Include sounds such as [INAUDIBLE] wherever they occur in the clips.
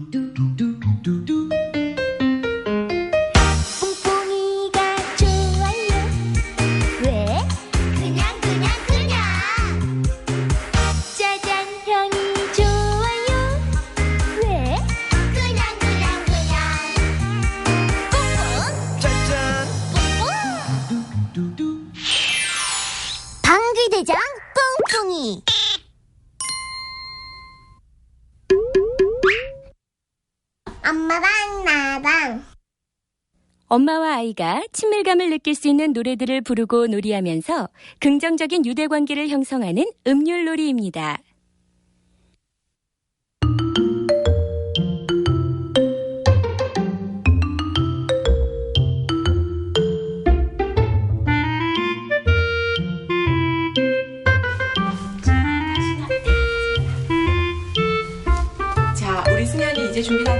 do do do. 엄마와 아이가 친밀감을 느낄 수 있는 노래들을 부르고 놀이하면서 긍정적인 유대 관계를 형성하는 음률 놀이입니다. 자, 우리 승현이 이제 준비 다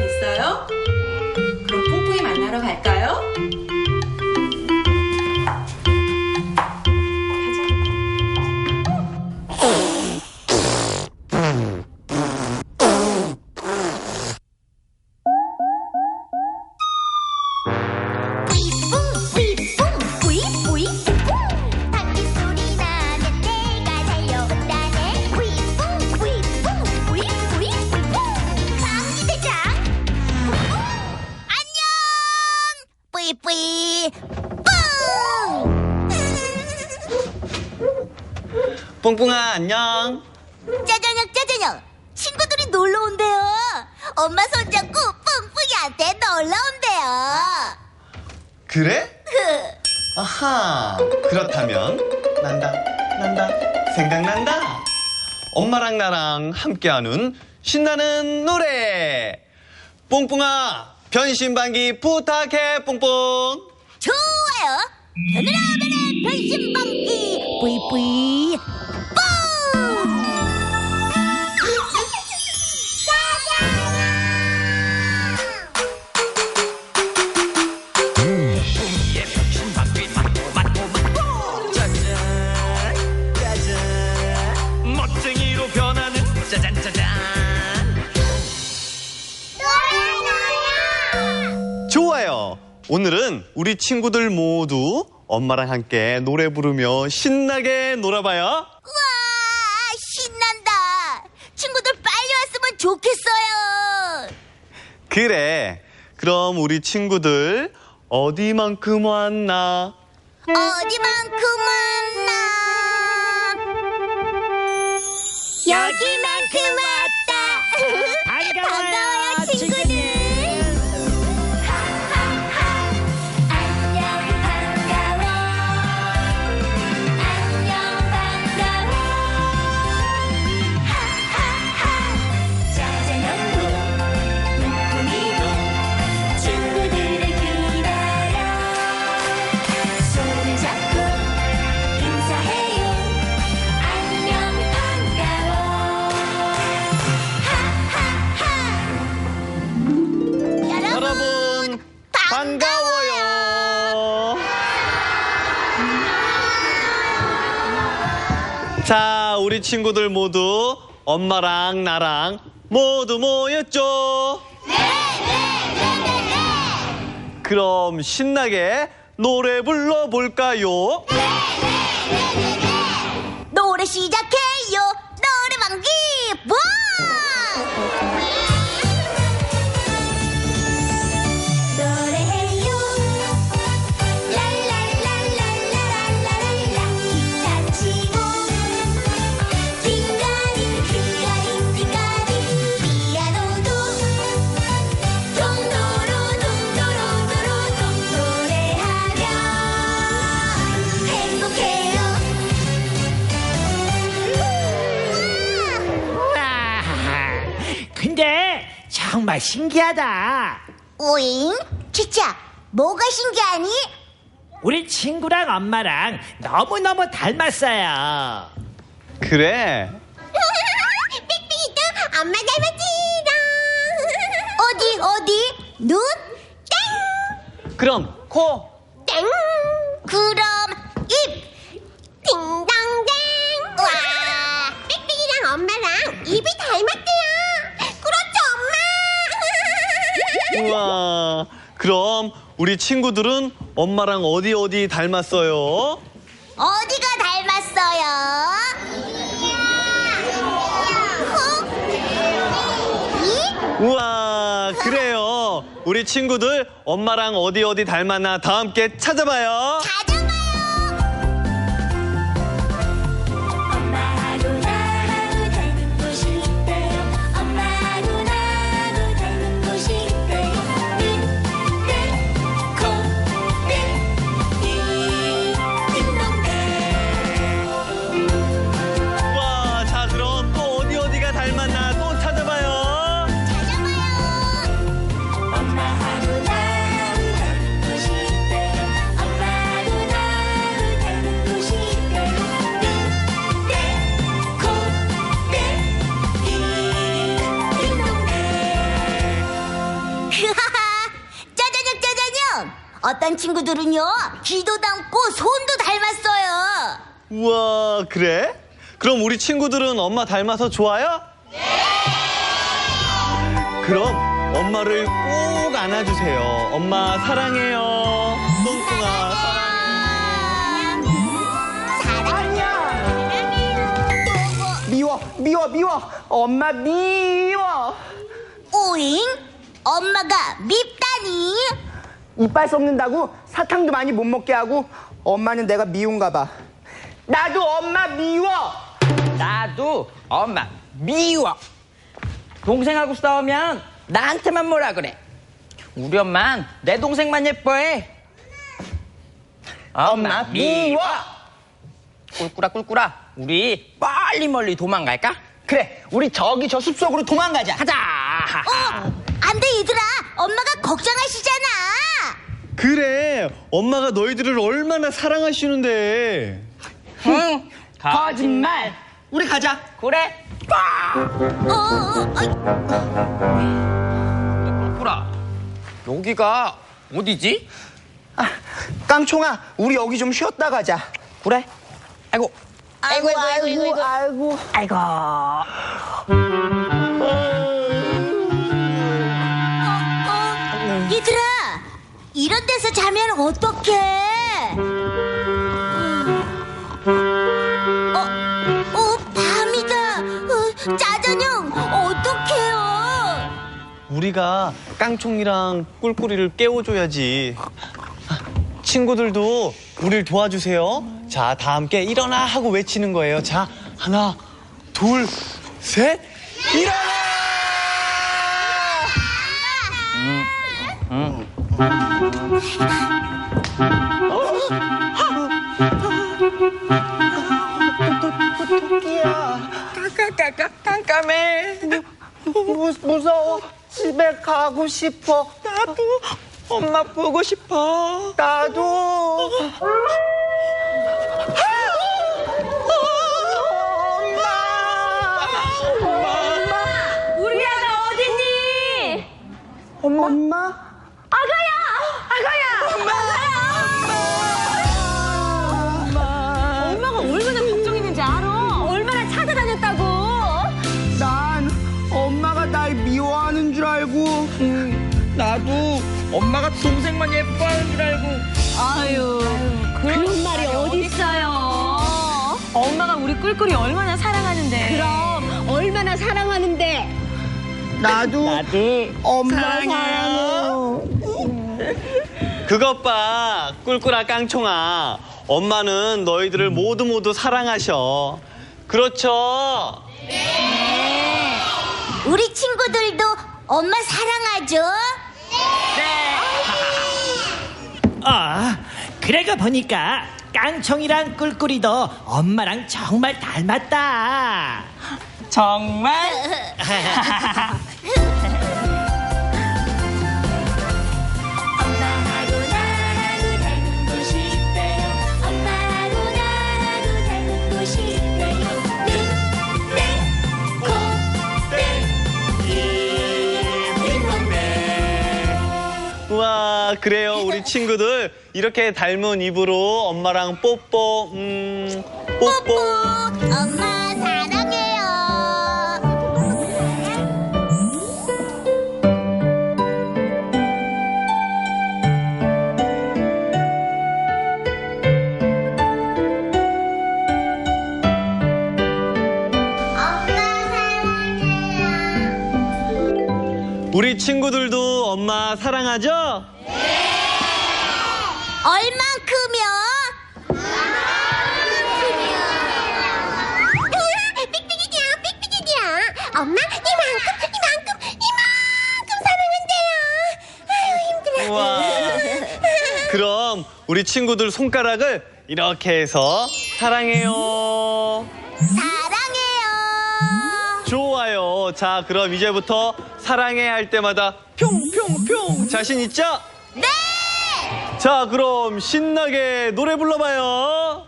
뿡 뽕뽕아 안녕. 짜장형 짜장형 친구들이 놀러 온대요. 엄마 손잡고 뿡뿡이한테 놀러 온대요. 그래? [LAUGHS] 아하 그렇다면 난다 난다 생각난다. 엄마랑 나랑 함께하는 신나는 노래. 뽕뽕아 변신방기 부탁해 뽕뽕 좋아요. 변해라 변해 변신방 우리 친구들 모두 엄마랑 함께 노래 부르며 신나게 놀아봐요 우와 신난다. 친구들 빨리 왔으면 좋겠어요. 그래 그럼 우리 친구들 어디만큼 왔나 어디만큼 왔나? 여기만큼 왔다. 우리 친구들 모두 엄마랑 나랑 모두 모였죠? 그럼 신나게 노래 불러볼까요? 노래 시작해요. 노래방기 신기하다. 오잉? 진짜 뭐가 신기하니? 우리 친구랑 엄마랑 너무너무 닮았어요. 그래. 빽빽이도 엄마 닮았지롱 어디 어디? 눈? 땡! 그럼 코. 땡! 그럼 입! 딩동댕! 와! 빽빽이랑 엄마랑 입이 닮았 그럼 우리 친구들은 엄마랑 어디 어디 닮았어요? 어디가 닮았어요? 우와, 그래요. 우리 친구들 엄마랑 어디 어디 닮았나 다 함께 찾아봐요. 찾아 친구들은요 귀도 닮고 손도 닮았어요. 우와, 그래? 그럼 우리 친구들은 엄마 닮아서 좋아요? 네! 그럼 엄마를 꼭 안아주세요. 엄마 사랑해요. 똥똥아 사랑해. 사랑해요. 미워 미워 미워 엄마 미워 오잉? 엄마가 밉다니? 이빨 썩는다고 사탕도 많이 못 먹게 하고 엄마는 내가 미운가 봐 나도 엄마 미워 나도 엄마 미워. 동생하고 싸우면 나한테만 뭐라 그래. 우리 엄만 내 동생만 예뻐해. 엄마 미워. 꿀꿀아 꿀꿀아 우리 빨리 멀리 도망갈까? 그래 우리 저기 저 숲속으로 도망가자 가자. 어, 안 돼, 얘들아. 엄마가 걱정하시잖아. 그래, 엄마가 너희들을 얼마나 사랑하시는데. 응. 거짓말 우리 가자 그래. 어, 어, 어이, 꿀꿀아 여기가 어디지? 아, 깡총아 우리 여기 좀 쉬었다 가자 그래. 아이고. 아이고, 아이고, 아이고, 아이고. 아이고 어, 이런 데서 자면 어떡해? 어, 어, 밤이다. 어, 짜자냥, 어떡해요? 우리가 깡총이랑 꿀꿀이를 깨워줘야지. 아, 친구들도 우리를 도와주세요. 자, 다 함께 일어나 하고 외치는 거예요. 자, 하나, 둘, 셋, 일어나! 토끼야 깜깜깜 깜깜해. 무, 무서워 집에 가고 싶어 나도 엄마 보고 싶어. 나도 엄마가 동생만 예뻐하는 줄 알고. 아유, 그런 말이 어딨어요? 엄마가 우리 꿀꿀이 얼마나 사랑하는데. 그럼 얼마나 사랑하는데. 나도 나도 엄마 사랑해요. 그것 봐, 꿀꿀아 깡총아. 엄마는 너희들을 모두 모두 사랑하셔. 그렇죠? 우리 친구들도 엄마 사랑하죠? 아, 그래가 보니까 깡총이랑 꿀꿀이도 엄마랑 정말 닮았다. 정말 [LAUGHS] 그래요, 우리 [LAUGHS] 친구들. 이렇게 닮은 입으로 엄마랑 뽀뽀, 음, 뽀뽀. 뽀뽀. 엄마 사랑해요. 엄마 사랑해요. 우리 친구들도 엄마 사랑하죠? 얼만큼이요? 삑삑이냐, 삑삑이냐. 엄마, 이만큼, 이만큼, 이만큼 사랑한대요. 아유, 힘들어. 우와. 그럼 우리 친구들 손가락을 이렇게 해서 사랑해요. 사랑해요. 좋아요. 자, 그럼 이제부터 사랑해 할 때마다 평평평 자신 있죠? 네! 자, 그럼 신나게 노래 불러봐요.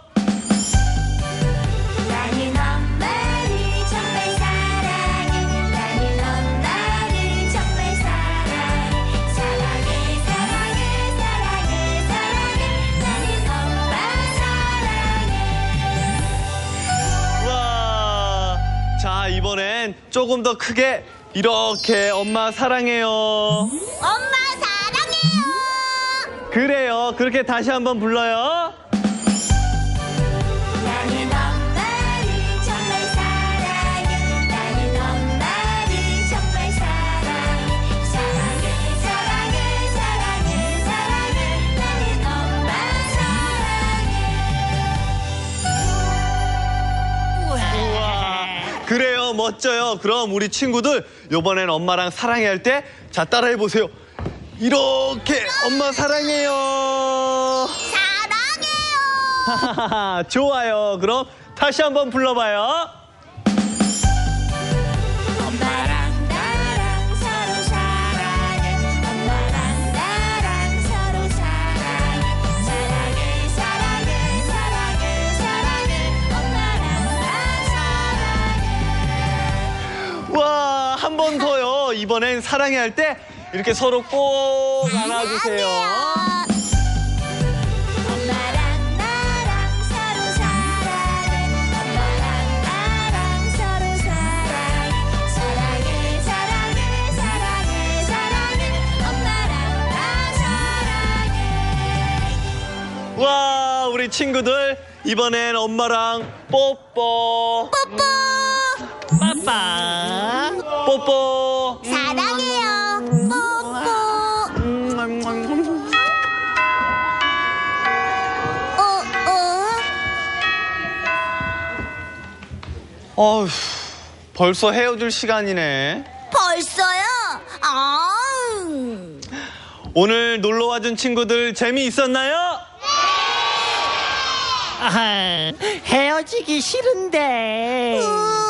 나는 엄마를 정말 사랑해. 나는 엄마를 정말 사랑해. 사랑해, 사랑해, 사랑해, 사랑해. 나는 엄마 사랑해. 와. 자, 이번엔 조금 더 크게 이렇게 엄마 사랑해요. 엄마. 그래요. 그렇게 다시 한번 불러요. 나는 엄마를 정말 사랑해. 나는 엄마를 정말 사랑해. 사랑해, 사랑해, 사랑해, 사랑해. 나는 엄마 사랑해. 우와. 그래요. 멋져요. 그럼 우리 친구들 이번엔 엄마랑 사랑해 할 때 자, 따라해 보세요. 이렇게 엄마 사랑해요. 사랑해요. 하하하, [LAUGHS] 좋아요. 그럼 다시 한번 불러봐요. 엄마랑 나랑 서로 사랑해. 엄마랑 나랑 서로 사랑해. 사랑해, 사랑해, 사랑해, 사랑해. 엄마랑 나 사랑해. 와, 한 번 더요. 이번엔 사랑해 할 때 이렇게 서로 꼭 안아주세요. 엄마랑 나랑 서로 사랑해. 엄마랑 나랑 서로 사랑해. 사랑해, 사랑해, 사랑해, 사랑해. 엄마랑 나 사랑해. 와, 우리 친구들 이번엔 엄마랑 뽀뽀. 뽀뽀. 빠빠. 뽀뽀. 어. 어휴, 벌써 헤어질 시간이네. 벌써요? 아. 오늘 놀러 와준 친구들 재미있었나요? 아하, 헤어지기 싫은데. 응,